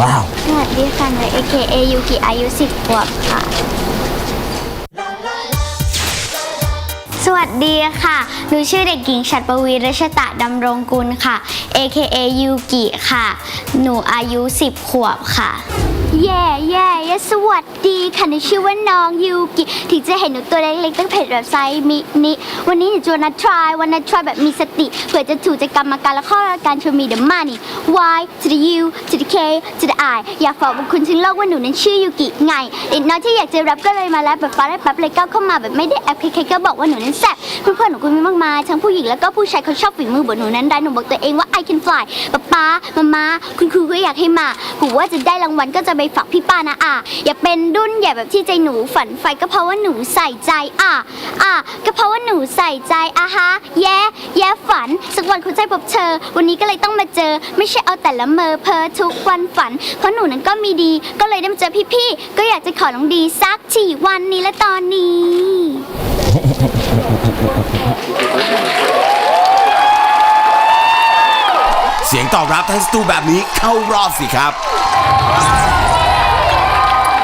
ว้าว สวัสดีค่ะหนู AKA ยูกิอายุ 10ขวบค่ะ สวัสดีค่ะ หนูชื่อเด็กหญิงฉัตรปวีรัชตะดำรงกุลค่ะ AKA ยูกิค่ะ หนูอายุ 10 ขวบค่ะแย่แย่แย่ สวัสดีค่ะหนูชื่อว่าน้องยูกิ ถึงจะเห็นหนูตัวเล็กๆตั้งเพจแบบไซส์มินิวันนี้หนูจะนัดทรายวันนัดทรายแบบมีสติเผื่อจะถูกใจกรรมการและข้อการชมมีเดอะมานี่ Y to the U to the K to the I อยากฝากบุคคลทั้งโลกว่าหนูนั้นชื่อยูกิไงเด็กน้อยที่อยากจะรับก็เลยมาแล้วแบบฟ้าได้ปั๊บเลยก้าวเข้ามาแบบไม่ได้แอปใครๆก็บอกว่าหนูนั้นแซ่บเพื่อนๆหนูก็มีมากมายทั้งผู้หญิงแล้วก็ผู้ชายเขาชอบฝีมือเหมือนหนูนั้นได้หนูบอกตัวเองว่า I can fly ป๊าป๊ามาม่าคุณครูก็อยากให้มาหูว่าจะได้รางวัลก็จะไปฝากพี่ป้านะอะอยากเป็นรุ่นใหญ่แบบที่ใจหนูฝันไฟก็เพราะว่าหนูใส่ใจอะอะก็เพราะว่าหนูใส่ใจอะฮะแย่แย่ฝันสักวันคงใจพบเธอ วันนี้ก็เลยต้องมาเจอ ไม่ใช่เอาแต่ละเมอเพ้อทุกวันฝัน เพราะหนูนั้นก็มีดี ก็เลยได้มาเจอพี่ๆก็อยากจะขอน้องดีสักทีวันนี้และตอนนี้ เสียงตอบรับทั้งสตูแบบนี้เข้ารอบสิครับ